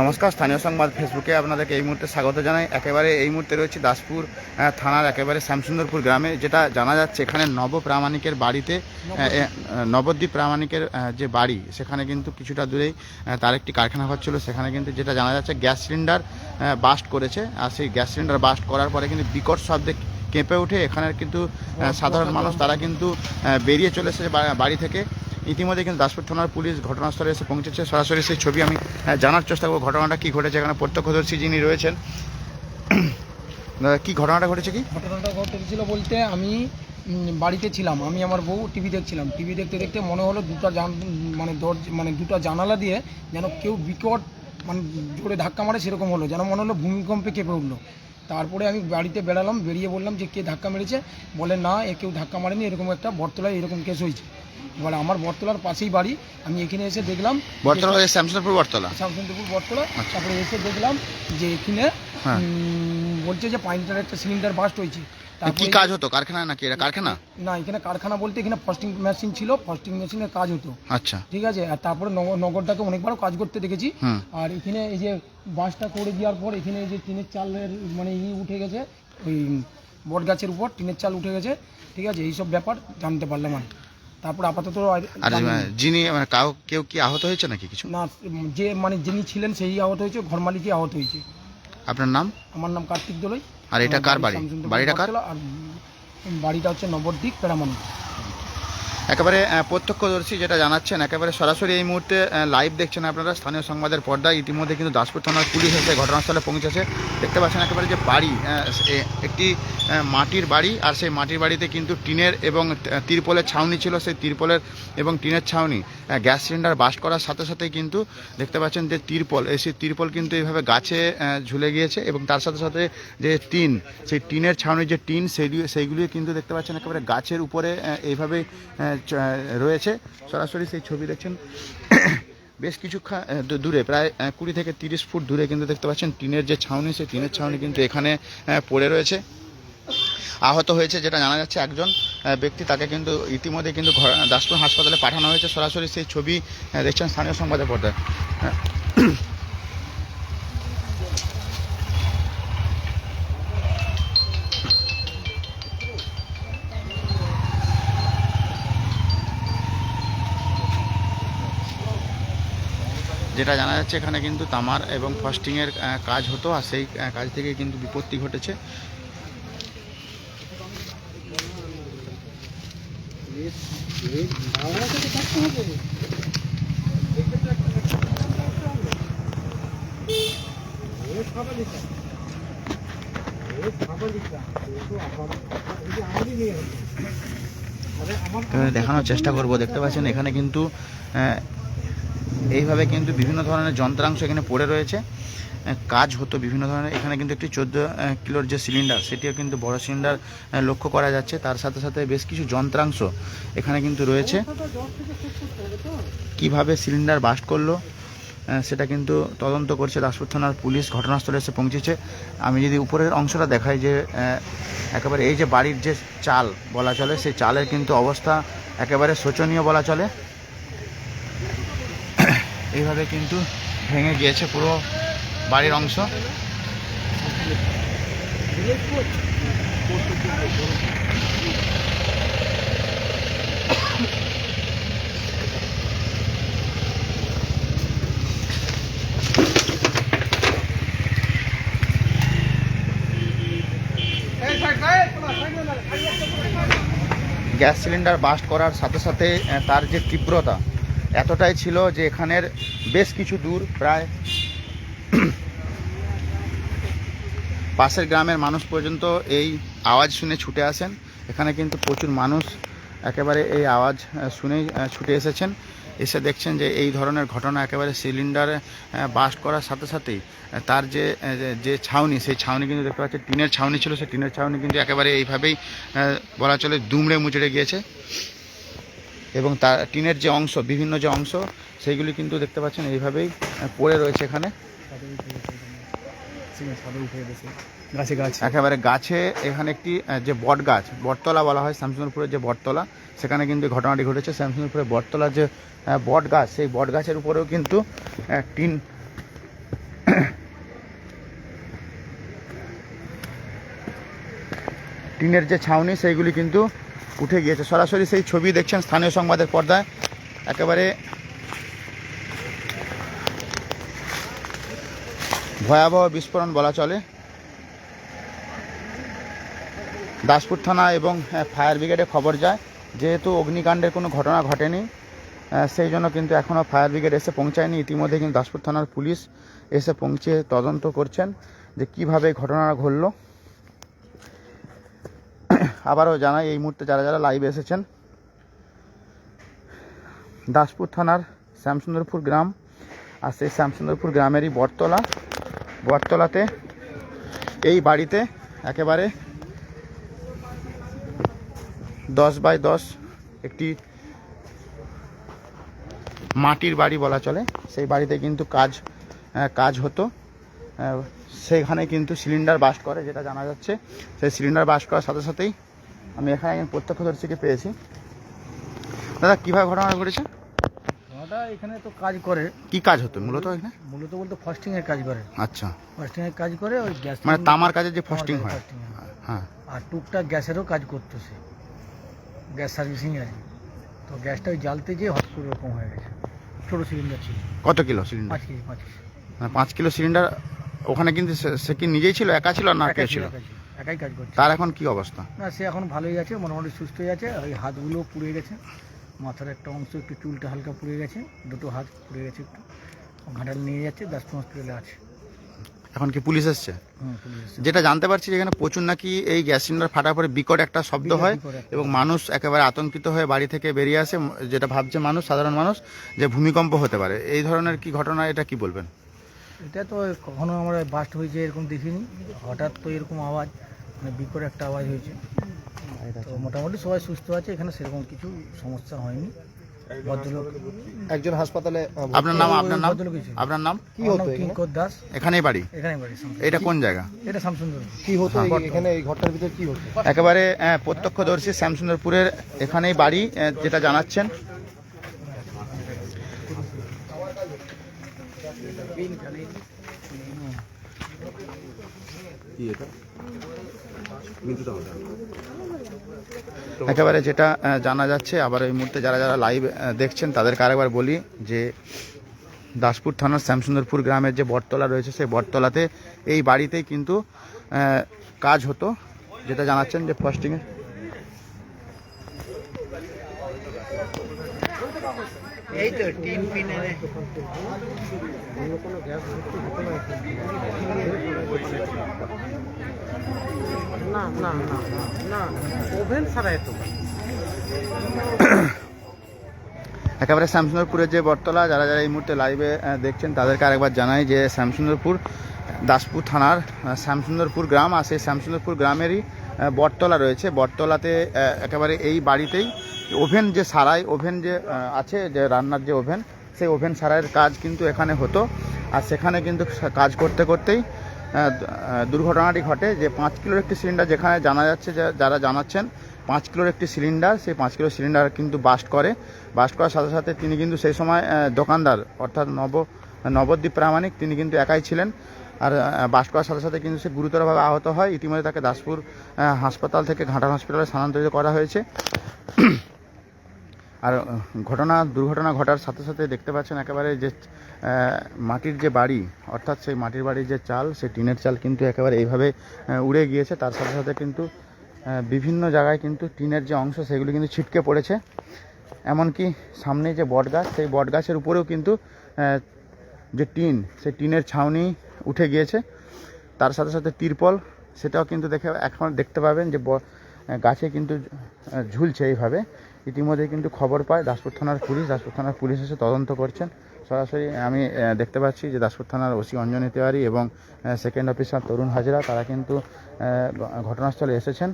নমস্কার, স্থানীয় সংবাদ ফেসবুকে আপনাদেরকে এই মুহূর্তে স্বাগত জানাই। একেবারে এই মুহূর্তে রয়েছে দাসপুর থানার একেবারে শ্যামসুন্দরপুর গ্রামে, যেটা জানা যাচ্ছে এখানে নব প্রামাণিকের বাড়িতে নবদ্বীপ প্রামাণিকের যে বাড়ি, সেখানে কিন্তু কিছুটা দূরেই তার একটি কারখানা ঘর ছিল। সেখানে কিন্তু যেটা জানা যাচ্ছে গ্যাস সিলিন্ডার বাস্ট করেছে। আর সেই গ্যাস সিলিন্ডার বাস্ট করার পরে কিন্তু বিকট শব্দে কেঁপে উঠে এখানের কিন্তু সাধারণ মানুষ, তারা কিন্তু বেরিয়ে চলে এসেছে বাড়ি থেকে। ইতিমধ্যে কিন্তু দাসপুর থানার পুলিশ ঘটনাস্থলে এসে পৌঁছেছে। সরাসরি সেই ছবি আমি আহ, জানার চেষ্টা করব। ঘটনাটা কি ঘটেছে? এখানে প্রত্যক্ষদর্শী যিনি রয়েছেন কি ঘটনাটা ঘটেছে কি? ঘটনাটা ঘটেছিল বলতে আমি বাড়িতে ছিলাম। আমি আমার বউ টিভি দেখছিলাম। টিভি দেখতে দেখতে মনে হলো দুটো মানে দর মানে দুটো জানালা দিয়ে যেন কেউ বিকট মানে জোরে ধাক্কা মারে সেরকম হলো। যেন মনে হলো ভূমিকম্পে কেঁপে উঠল। তারপরে আমি বাড়িতে বেড়ালাম বেরিয়ে বললাম যে কে ধাক্কা মেরেছে? বলে না এ কেউ ধাক্কা মারেনি এরকম একটা বটতলায় এরকম কেস হয়েছে। বলে আমার বটতলার পাশেই বাড়ি। আমি এখানে এসে দেখলাম বটতলা শ্যামসুন্দরপুর বটতলা? শামসুন্দরপুর বটতলা। আচ্ছা। তারপরে এসে দেখলাম যে এখানে হ্যাঁ। বলছে যে পানিটার একটা সিলিন্ডার বাস্ট হয়েছে। কি কাজ হতো? কারখানা নাকি? এটা কারখানা? না এখানে কারখানা বলতে এখানে ফাস্টিং মেশিন ছিল। ফাস্টিং মেশিনের কাজ হতো। আচ্ছা। ঠিক আছে? আর তারপরে নগর নগরটাকে অনেকবারও কাজ করতে দেখেছি। আর এখানে এই যে বাসটা করে দেওয়ার পর এখানে এই যে টিনের চালের মানে ই উঠে গেছে ওই বট গাছের উপর টিনের চাল উঠে গেছে। ঠিক আছে? এইসব ব্যাপার জানতে পারলাম আর তারপর আপাতত আর আর জানি না। আহ, যিনি মানে কাউ কেউ কি আহত হয়েছে নাকি কিছু? না যে মানে যিনি ছিলেন সেই আহত হয়েছে ঘর মালিকই আহত হয়েছে। আপনার নাম? আমার নাম কার্তিক দোলাই। আর এটা কার বাড়ি বাড়িটা কার? আর বাড়িটা হচ্ছে নবদ্বীপ পেরামনি একেবারে প্রত্যক্ষদর্শী যেটা জানাচ্ছেন, একেবারে সরাসরি এই মুহূর্তে লাইভ দেখছেন আপনারা, স্থানীয় সংবাদের পর্দায় ইতিমধ্যে কিন্তু দাসপুর থানার পুলিশ এসে ঘটনাস্থলে পৌঁছেছে। দেখতে পাচ্ছেন একেবারে যে বাড়ি একটি মাটির বাড়ি, আর সেই মাটির বাড়িতে কিন্তু টিনের এবং তিরপলের ছাউনি ছিল, সেই তিরপলের এবং টিনের ছাউনি গ্যাস সিলিন্ডার বাস্ট করার সাথে সাথেই কিন্তু দেখতে পাচ্ছেন যে তিরপল এই সেই তিরপল কিন্তু এইভাবে গাছে ঝুলে গিয়েছে এবং তার সাথে সাথে যে টিন, সেই টিনের ছাউনির যে টিন, সেইগুলি সেইগুলি কিন্তু দেখতে পাচ্ছেন একেবারে গাছের উপরে এইভাবে রয়েছে। সরাসরি সেই ছবি দেখছেন। বেশ কিছু দূরে, প্রায় কুড়ি থেকে তিরিশ ফুট দূরে কিন্তু দেখতে পাচ্ছেন টিনের যে ছাউনি, সেই টিনের ছাউনি কিন্তু এখানে পড়ে রয়েছে। আহত হয়েছে যেটা জানা যাচ্ছে একজন ব্যক্তি তাকে কিন্তু ইতিমধ্যে কিন্তু ঘর- দাসপুর হাসপাতালে পাঠানো হয়েছে। সরাসরি সেই ছবি দেখছেন স্থানীয় সংবাদের পর্দায় যেটা জানা যাচ্ছে এখানে কিন্তু তামার এবং ফাস্টিংয়ের কাজ হতো আর সেই কাজ থেকে কিন্তু বিপত্তি ঘটেছে। দেখানোর চেষ্টা করব, দেখতে পাচ্ছেন? এখানে কিন্তু এইভাবে কিন্তু বিভিন্ন ধরনের যন্ত্রাংশ এখানে পড়ে রয়েছে। কাজ হতো বিভিন্ন ধরনের। এখানে কিন্তু একটি চোদ্দ কিলোর যে সিলিন্ডার, সেটিও কিন্তু বড় সিলিন্ডার লক্ষ্য করা যাচ্ছে। তার সাথে সাথে বেশ কিছু যন্ত্রাংশ এখানে কিন্তু রয়েছে। কীভাবে সিলিন্ডার বাস্ট করল সেটা কিন্তু তদন্ত করছে দাসপুর থানার পুলিশ। ঘটনাস্থলে এসে পৌঁছেছে। আমি যদি উপরের অংশটা দেখাই যে একেবারে এই যে বাড়ির যে চাল বলা চলে, সেই চালের কিন্তু অবস্থা একেবারে শোচনীয় বলা চলে। এইভাবে কিন্তু ভেঙে গিয়েছে পুরো বাড়ির অংশ। গ্যাস সিলিন্ডার বাস্ট করার সাথে সাথে তার যে তীব্রতা এতটাই ছিল যে এখানের বেশ কিছু দূর, প্রায় পাশের গ্রামের মানুষ পর্যন্ত এই আওয়াজ শুনে ছুটে আসেন। এখানে কিন্তু প্রচুর মানুষ একেবারে এই আওয়াজ শুনেই ছুটে এসেছেন। এসে দেখছেন যে এই ধরনের ঘটনা একেবারে সিলিন্ডারে বাস্ট করার সাথে সাথেই তার যে যে- ছাউনি, সেই ছাউনি কিন্তু দেখতে পাচ্ছেন, টিনের ছাউনি ছিল, সেই টিনের ছাউনি কিন্তু একেবারে এইভাবেই বলা চলে দুমড়ে মুচড়ে গিয়েছে। এবং তার টিনের যে অংশ, বিভিন্ন যে অংশ, সেইগুলি কিন্তু দেখতে পাচ্ছেন, এইভাবেই পড়ে রয়েছে এখানে। একেবারে গাছে এখানে একটি যে বট গাছ বটতলা বলা হয় শ্যামসুন্দরপুরের যে বটতলা, সেখানে কিন্তু ঘটনাটি ঘটেছে। শ্যামসুন্দরপুরের বটতলার যে বট গাছ সেই বট গাছের উপরেও কিন্তু টিন টিনের যে ছাউনি, সেইগুলি কিন্তু উঠে গিয়েছে। সরাসরি সেই ছবি দেখছেন স্থানীয় সংবাদের পর্দায়। একেবারে ভয়াবহ বিস্ফোরণ বলা চলে। দাসপুর থানা এবং আহ, ফায়ার ব্রিগেডে খবর যায়। যেহেতু অগ্নিকাণ্ডের কোনো ঘটনা ঘটেনি সেই জন্য কিন্তু এখনও ফায়ার ব্রিগেড এসে পৌঁছায়নি। ইতিমধ্যে কিন্তু দাসপুর থানার পুলিশ এসে পৌঁছে তদন্ত করছেন যে কীভাবে এই ঘটনাটা ঘটলো। আবারও জানাই, এই মুহূর্তে যারা যারা লাইভে এসেছেন, দাসপুর থানার শ্যামসুন্দরপুর গ্রাম আর সেই শ্যামসুন্দরপুর গ্রামেরই বটতলা। বটতলাতে এই বাড়িতে একেবারে দশ বাই দশ একটি মাটির বাড়ি বলা চলে। সেই বাড়িতে কিন্তু কাজ কাজ হতো। সেখানে কিন্তু সিলিন্ডার বাস্ট করে, যেটা জানা যাচ্ছে। সেই সিলিন্ডার বাস্ট করার সাথে সাথেই আমি এখানে একজন প্রত্যক্ষদর্শীকে পেয়েছি। দাদা কীভাবে ঘটনা ঘটেছে? দাদা এখানে তো কাজ করে। কি কাজ হতো? মূলত এখানে? মূলত বলতে ফাস্টিং এর কাজ করে। আচ্ছা। ফাস্টিং এর কাজ করে ওই গ্যাস মানে তামার কাজে যে ফস্টিং হয়। হ্যাঁ। আর টুকটাক গ্যাসেরও কাজ করতো সে গ্যাস সার্ভিসিং আর তো গ্যাসটা ওই জ্বালতে গিয়ে হট করে এরকম হয়ে গেছে। ছোটো সিলিন্ডার ছিল। কত কিলো সিলিন্ডার পাঁচ কেজি পাঁচ কেজি। মানে পাঁচ কিলো সিলিন্ডার ওখানে কিন্তু সে- কি নিজেই ছিল একা ছিল না কে ছিল। একাই কাজ করছে। তার এখন কি অবস্থা? না সে এখন ভালোই আছে মোটামুটি সুস্থই আছে ওই হাতগুলো পুড়ে গেছে। মাথার একটা অংশ একটু চুলটা হালকা পুড়ে গেছে দুটো হাত পুড়ে গেছে একটু। ঘাটাল নিয়ে যাচ্ছে দাসপুর হসপিটালে আছে। এখন কি পুলিশ এসছে। যেটা জানতে পারছি এখানে প্রচুর নাকি এই গ্যাস সিলিন্ডার ফাটার পরে বিকট একটা শব্দ হয় এবং মানুষ একেবারে আতঙ্কিত হয়ে বাড়ি থেকে বেরিয়ে আসে যেটা ভাবছে মানুষ সাধারণ মানুষ যে ভূমিকম্প হতে পারে। এই ধরনের কি ঘটনা এটা কি বলবেন? এটা তো কখনো আমরা বাস্ট হয়েছে এরকম দেখিনি। হঠাৎ তো এরকম আওয়াজ মানে বিকট একটা আওয়াজ হয়েছে। তো মোটামুটি সবাই সুস্থ আছে এখানে সেরকম কিছু সমস্যা হয়নি। ভদ্রলোক একজন হাসপাতালে আপনার নাম আপনার নাম? ভদ্রলোক। আপনার নাম? কি হতো কিঙ্কর দাস। এখানেই বাড়ি? এখানে বাড়ি এটা কোন জায়গা? এটা শামসুন্দর কি হতো হ্যাঁ, এখানে এই ঘরটার ভিতরে কি হতো? একেবারে আহ, প্রত্যক্ষদর্শী শ্যামসুন্দরপুরের এখানেই বাড়ি যেটা জানাচ্ছেন। একেবারে যেটা জানা যাচ্ছে আবার এই মুহূর্তে যারা যারা লাইভ দেখছেন তাদেরকে আরেকবার বলি যে দাসপুর থানার শ্যামসুন্দরপুর গ্রামের যে বটতলা রয়েছে সেই বটতলাতে এই বাড়িতেই কিন্তু কাজ হতো। যেটা জানাচ্ছেন যে ফার্স্টিংয়ে এই তো টিন পিনে না না না না ওভেন ছাড়া এত একেবারে শ্যামসুন্দরপুরের যে বটতলা যারা যারা এই মুহূর্তে লাইভে দেখছেন তাদেরকে আরেকবার জানাই যে শ্যামসুন্দরপুর দাসপুর থানার শ্যামসুন্দরপুর গ্রাম আর সেই শ্যামসুন্দরপুর গ্রামেরই বটতলা রয়েছে। বটতলাতে একেবারে এই বাড়িতেই ওভেন যে সারাই, ওভেন যে আছে, যে রান্নার যে ওভেন, সেই ওভেন সারাইয়ের কাজ কিন্তু এখানে হতো। আর সেখানে কিন্তু কাজ করতে করতেই দুর্ঘটনাটি ঘটে যে পাঁচ কিলোর একটি সিলিন্ডার যেখানে জানা যাচ্ছে যারা জানাচ্ছেন, পাঁচ কিলোর একটি সিলিন্ডার, সেই পাঁচ কিলো সিলিন্ডার কিন্তু বাস্ট করে। বাস্ট করার সাথে সাথে তিনি কিন্তু সেই সময় দোকানদার, অর্থাৎ নব, নবদ্বীপ প্রামাণিক, তিনি কিন্তু একাই ছিলেন। আর বাস করার সাথে সাথে কিন্তু সে গুরুতরভাবে আহত হয়। ইতিমধ্যে তাকে দাসপুর হাসপাতাল থেকে ঘাটাল হসপিটালে স্থানান্তরিত করা হয়েছে। আর ঘটনা, দুর্ঘটনা ঘটার সাথে সাথে দেখতে পাচ্ছেন একেবারে যে মাটির যে বাড়ি, অর্থাৎ সেই মাটির বাড়ির যে চাল, সেই টিনের চাল কিন্তু একেবারে এইভাবে উড়ে গিয়েছে। তার সাথে সাথে কিন্তু বিভিন্ন জায়গায় কিন্তু টিনের যে অংশ, সেগুলি কিন্তু ছিটকে পড়েছে। এমনকি সামনে যে বট গাছ সেই বট গাছের উপরেও কিন্তু যে টিন, সেই টিনের ছাউনি উঠে গিয়েছে। তার সাথে সাথে তিরপল, সেটাও কিন্তু দেখে, এখন দেখতে পাবেন যে গাছে কিন্তু ঝুলছে এইভাবে। ইতিমধ্যে কিন্তু খবর পায় দাসপুর থানার পুলিশ। দাসপুর থানার পুলিশ এসে তদন্ত করছেন। সরাসরি আমি দেখতে পাচ্ছি যে দাসপুর থানার ওসি অঞ্জনী তিওয়ারি এবং সেকেন্ড অফিসার তরুণ হাজরা, তারা কিন্তু ঘটনাস্থলে এসেছেন।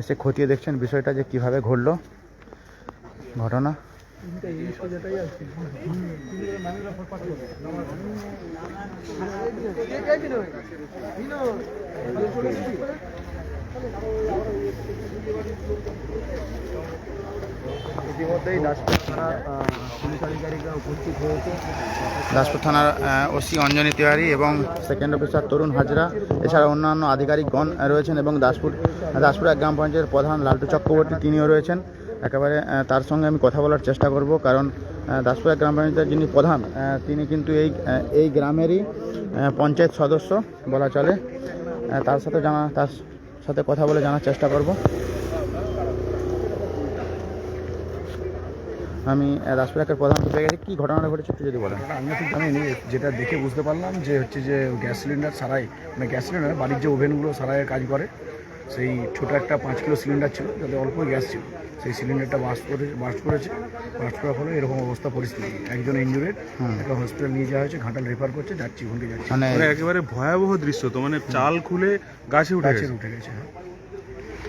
এসে খতিয়ে দেখছেন বিষয়টা যে কীভাবে ঘটল। ঘটনা। ইতিমধ্যেই দাসপুর থানা পুলিশ আধিকারিকরা উপস্থিত হয়েছে। দাসপুর থানার ওসি অঞ্জনী তিওয়ারি এবং সেকেন্ড অফিসার তরুণ হাজরা এছাড়া অন্যান্য আধিকারিকগণ রয়েছেন এবং দাসপুর দাসপুর গ্রাম পঞ্চায়েতের প্রধান লালটু চক্রবর্তী তিনিও রয়েছেন। একেবারে তার সঙ্গে আমি কথা বলার চেষ্টা করব, কারণ দাসপুর গ্রাম পঞ্চায়েতের যিনি প্রধান তিনি কিন্তু এই এই গ্রামেরই পঞ্চায়েত সদস্য বলা চলে। তার সাথে জানা, তার সাথে কথা বলে জানার চেষ্টা করব। আমি একের প্রধান পেয়ে গেছি কী ঘটনাটা ঘটেছে একটু যদি বলেন। আমি ঠিক আমি যেটা দেখে বুঝতে পারলাম যে হচ্ছে যে গ্যাস সিলিন্ডার সারাই মানে গ্যাস সিলিন্ডার, বাড়ির যে ওভেনগুলো সারাইয়ের কাজ করে সেই ছোটো একটা পাঁচ কিলো সিলিন্ডার ছিল যাতে অল্প গ্যাস ছিল। সেই সিলিন্ডারটা বাস্ট করে বাস্ট করেছে। বাস্ট করার ফলে এরকম অবস্থা পরিস্থিতি। একজন ইঞ্জুরেড একটা হসপিটাল নিয়ে যাওয়া হয়েছে ঘাটাল রেফার করছে যাচ্ছি ওখানে যাচ্ছি। মানে মানে একেবারে ভয়াবহ দৃশ্য তো মানে চাল খুলে গাছে উঠে গেছে উঠে গেছে হ্যাঁ।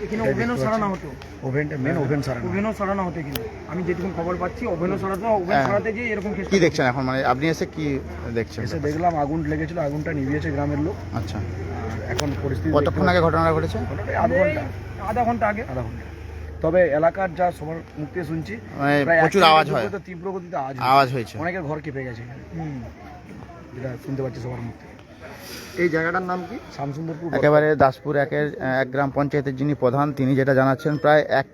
এখানে ওভেনও সারানো হতো। ওভেনটা মেন ওভেন সারানো। ওভেনও সারানো হতো কিন্তু আমি যেটুকু খবর পাচ্ছি ওভেনও ওভেন। সারাতে এরকম কি দেখছেন এখন? মানে আপনি এসে কি দেখছেন? এসে দেখলাম আগুন লেগেছিল আগুনটা নিভিয়েছে গ্রামের লোক। আচ্ছা। এখন পরিস্থিতি কতক্ষণ আগে ঘটনাটা ঘটেছে? আধ ঘণ্টা। আধা ঘণ্টা আগে। আধা ঘণ্টা। তবে এলাকার যা সবার মুখ থেকে শুনছি মানে প্রচুর আওয়াজ হয়। তীব্র গতিতে আওয়াজ আওয়াজ হয়েছে। অনেকের ঘর কেঁপে গেছে। যেটা শুনতে পাচ্ছি সবার মুখ থেকে এই জায়গাটার নাম কি? শামসুন্দরপুর একেবারে দাসপুর একের এক গ্রাম পঞ্চায়েতের যিনি প্রধান তিনি যেটা জানাচ্ছেন প্রায় এক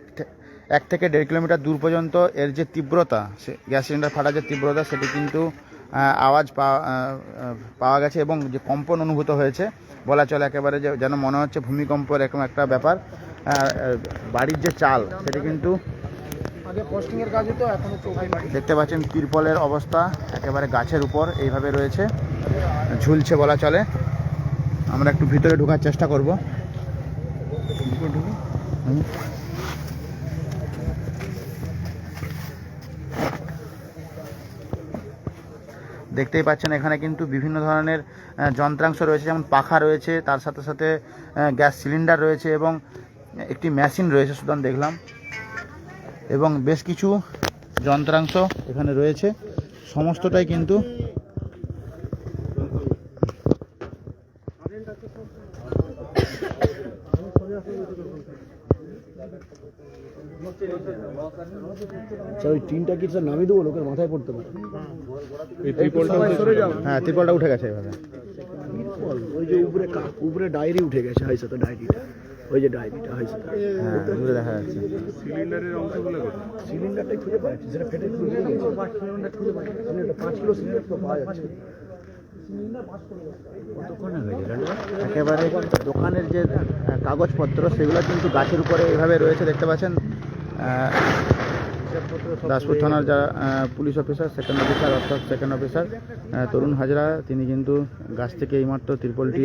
এক থেকে দেড় কিলোমিটার দূর পর্যন্ত এর যে তীব্রতা সে গ্যাস সিলিন্ডার ফাটার যে তীব্রতা সেটি কিন্তু আওয়াজ পাওয়া গেছে এবং যে কম্পন অনুভূত হয়েছে বলা চলে একেবারে যে যেন মনে হচ্ছে ভূমিকম্প এরকম একটা ব্যাপার। বাড়ির যে চাল সেটি কিন্তু দেখতে পাচ্ছেন তিরপলের অবস্থা একেবারে গাছের উপর এইভাবে রয়েছে ঝুলছে বলা চলে। আমরা একটু ভিতরে ঢোকার চেষ্টা করব। দেখতেই পাচ্ছেন, এখানে কিন্তু বিভিন্ন ধরনের যন্ত্রাংশ রয়েছে, যেমন পাখা রয়েছে, তার সাথে সাথে গ্যাস সিলিন্ডার রয়েছে এবং একটি মেশিন রয়েছে সুতরাং দেখলাম। এবং বেশ কিছু যন্ত্রাংশ এখানে রয়েছে। সমস্তটাই কিন্তু আচ্ছা ওই টিনটা কি স্যার নামিয়ে দেবো লোকের মাথায় পড়তে পারে। এই ত্রিপলটা হ্যাঁ তিরপলটা উঠে গেছে এভাবে। ওই যে উপরে কা- উপরে ডায়েরি উঠে গেছে হয়েছে তো ডায়েরিটা ওই যে ডায়েরিটা হয়েছে হ্যাঁ দূরে দেখা যাচ্ছে। সিলিন্ডারের অংশগুলো কোথায়? সিলিন্ডারটাই খুঁজে পাচ্ছি সেটা ফেটে খুঁজে সিলিন্ডার খুঁজে পাচ্ছি সিলিন্ডার পাঁচ কিলো সিলিন্ডার তো পাওয়া যাচ্ছে। একেবারে দোকানের যে কাগজপত্র সেগুলো কিন্তু গাছের উপরে এভাবে রয়েছে দেখতে পাচ্ছেন। আহ, দাসপুর থানার যারা পুলিশ অফিসার সেকেন্ড অফিসার অর্থাৎ সেকেন্ড অফিসার তরুণ হাজরা তিনি কিন্তু গাছ থেকে এইমাত্র তিরপলটি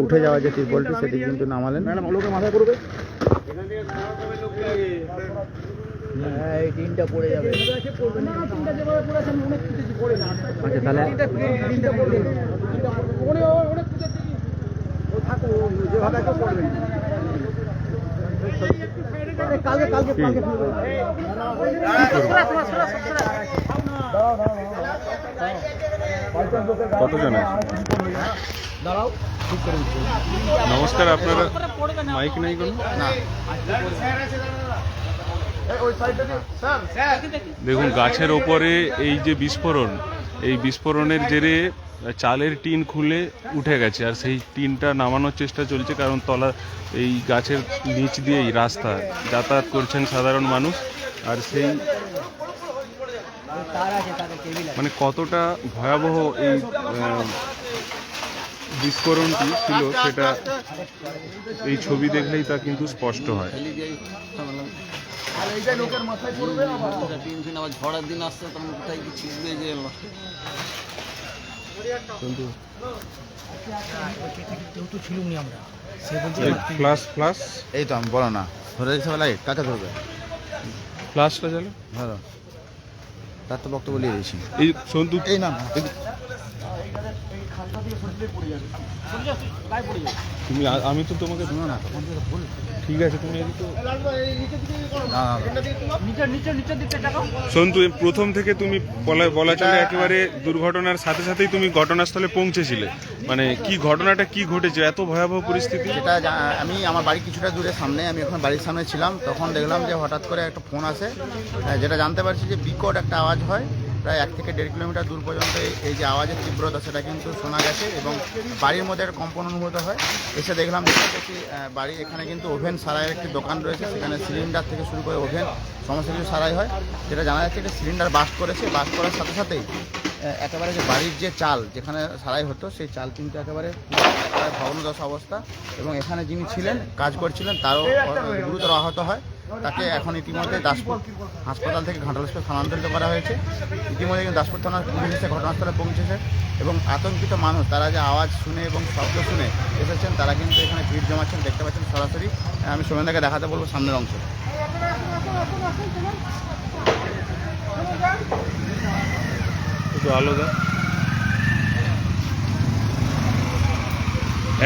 উঠে যাওয়া যে তিরপলটি সেটি কিন্তু নামালেন মাথায় পড়বে হ্যাঁ এই টিনটা পড়ে যাবে আচ্ছা তাহলে নমস্কার আপনারা মাইক নাই কোনো? দেখুন গাছের ওপরে এই যে বিস্ফোরণ এই বিস্ফোরণের জেরে চালের টিন খুলে উঠে গেছে, আর সেই টিনটা নামানোর চেষ্টা চলছে, কারণ তলা, এই গাছের নিচ দিয়েই রাস্তা। যাতায়াত করছেন সাধারণ মানুষ, আর সেই মানে কতটা ভয়াবহ এই বিস্ফোরণটি ছিল সেটা এই ছবি দেখলেই তা কিন্তু স্পষ্ট হয়। দিন আসছে, তখন কোথায় কি ছিটবে যে ফ্লাশ ফ্লাশ এই তো আমি বলো না। ধরে লাইট কাকে ধরবে? ফ্লাশটা চালো ধরো। তার তো বক্তব্য নিয়ে দিয়েছি। এই সন্তু। এই না তুমি আমি তো তোমাকে না তখন ভুল ঠিক আছে তুমি সন্তু প্রথম থেকে তুমি বলা বলা চলে একেবারে দুর্ঘটনার সাথে সাথেই তুমি ঘটনাস্থলে পৌঁছেছিলে। মানে কি ঘটনাটা কি ঘটেছে? এত ভয়াবহ পরিস্থিতি? যেটা আমি আমার বাড়ি কিছুটা দূরে সামনে আমি এখন বাড়ির সামনে ছিলাম। তখন দেখলাম যে হঠাৎ করে একটা ফোন আসে যেটা জানতে পারছি যে বিকট একটা আওয়াজ হয়। প্রায় এক থেকে দেড় কিলোমিটার দূর পর্যন্ত এই- যে আওয়াজের তীব্রতা, সেটা কিন্তু শোনা গেছে এবং বাড়ির মধ্যে একটা কম্পন অনুভূত হয়। এসে দেখলাম দেখি বাড়ি এখানে কিন্তু ওভেন সারাইয়ের একটি দোকান রয়েছে, সেখানে সিলিন্ডার থেকে শুরু করে ওভেন, সমস্ত কিছু সারাই হয়। যেটা জানা যাচ্ছে যে সিলিন্ডার বাস্ট করেছে বাস্ট করার সাথে সাথেই একেবারে যে বাড়ির যে চাল যেখানে সারাই হতো, সেই চাল কিন্তু একেবারে ভগ্নদশা অবস্থা এবং এখানে যিনি ছিলেন, কাজ করছিলেন, তারও গুরুতর আহত হয়। তাকে এখন ইতিমধ্যে দাসপুর হাসপাতাল থেকে ঘাটাল স্থানান্তরিত করা হয়েছে। ইতিমধ্যে কিন্তু দাসপুর থানার পুলিশ এসে ঘটনাস্থলে পৌঁছেছে এবং আতঙ্কিত মানুষ, তারা যে আওয়াজ শুনে এবং শব্দ শুনে এসেছেন, তারা কিন্তু এখানে ভিড় জমাচ্ছেন, দেখতে পাচ্ছেন সরাসরি। আমি সোমেনদাকে দেখাতে বলব সামনের অংশ।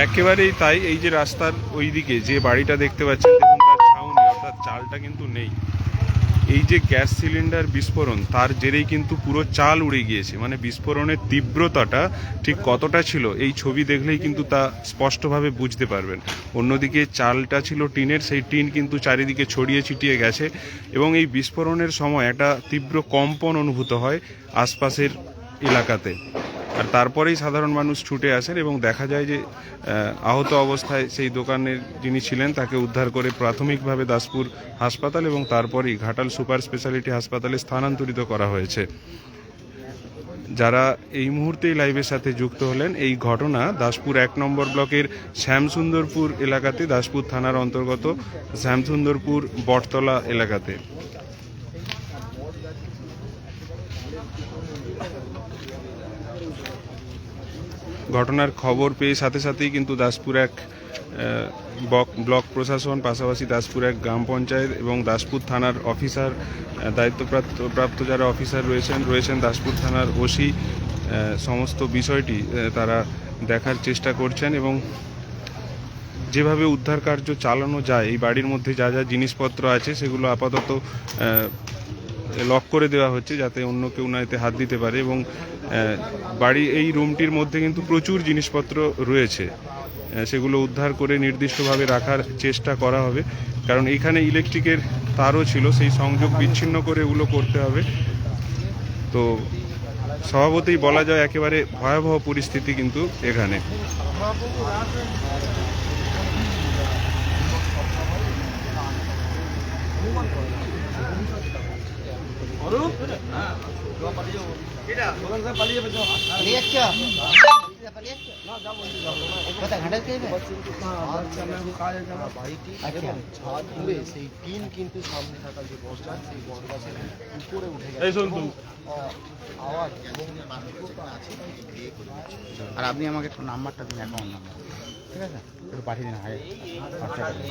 একেবারেই তাই, এই যে রাস্তার ওইদিকে যে বাড়িটা দেখতে পাচ্ছেন চালটা কিন্তু নেই। এই যে গ্যাস সিলিন্ডার বিস্ফোরণ, তার জেরেই কিন্তু পুরো চাল উড়ে গিয়েছে। মানে বিস্ফোরণের তীব্রতাটা ঠিক কতটা ছিল, এই ছবি দেখলেই কিন্তু তা স্পষ্টভাবে বুঝতে পারবেন। অন্যদিকে চালটা ছিল টিনের, সেই টিন কিন্তু চারিদিকে ছড়িয়ে ছিটিয়ে গেছে এবং এই বিস্ফোরণের সময় একটা তীব্র কম্পন অনুভূত হয় আশপাশের এলাকাতে। আর তারপরেই সাধারণ মানুষ ছুটে আসেন এবং দেখা যায় যে আহত অবস্থায় সেই দোকানের যিনি ছিলেন তাকে উদ্ধার করে প্রাথমিকভাবে দাসপুর হাসপাতাল এবং তারপরেই ঘাটাল সুপার স্পেশালিটি হাসপাতালে স্থানান্তরিত করা হয়েছে। যারা এই মুহূর্তেই লাইভের সাথে যুক্ত হলেন, এই ঘটনা দাসপুর এক নম্বর ব্লকের শ্যামসুন্দরপুর এলাকাতে, দাসপুর থানার অন্তর্গত শ্যামসুন্দরপুর বটতলা এলাকাতে। ঘটনার খবর পেয়ে সাথে সাথেই কিন্তু দাসপুর এক ব্লক প্রশাসন, পাশাপাশি দাসপুর এক গ্রাম পঞ্চায়েত এবং দাসপুর থানার অফিসার দায়িত্বপ্রাপ্ত, প্রাপ্ত যারা অফিসার রয়েছেন রয়েছেন দাসপুর থানার ওসি সমস্ত বিষয়টি তারা দেখার চেষ্টা করছেন এবং যেভাবে উদ্ধার কার্য চালানো যায়, এই বাড়ির মধ্যে যা যা জিনিসপত্র আছে সেগুলো আপাতত লক করে দেওয়া হচ্ছে যাতে অন্য কেউ না এতে হাত দিতে পারে এবং বাড়ি এই রুমটির মধ্যে কিন্তু প্রচুর জিনিসপত্র রয়েছে। সেগুলো উদ্ধার করে নির্দিষ্টভাবে রাখার চেষ্টা করা হবে। কারণ এখানে ইলেকট্রিকের তারও ছিল, সেই সংযোগ বিচ্ছিন্ন করে এগুলো করতে হবে। তো স্বভাবতই বলা যায় একেবারে ভয়াবহ পরিস্থিতি কিন্তু এখানে। সেই টিন কিন্তু সামনে থাকা যে বস্তা সেই বস্তা উপরে উঠে এই শোন তুই। আওয়াজ আর আপনি আমাকে একটু নাম্বারটা দিন অ্যাকাউন্ট নাম্বার ঠিক আছে? একটু পাঠিয়ে দিন হাই হোয়াটসঅ্যাপে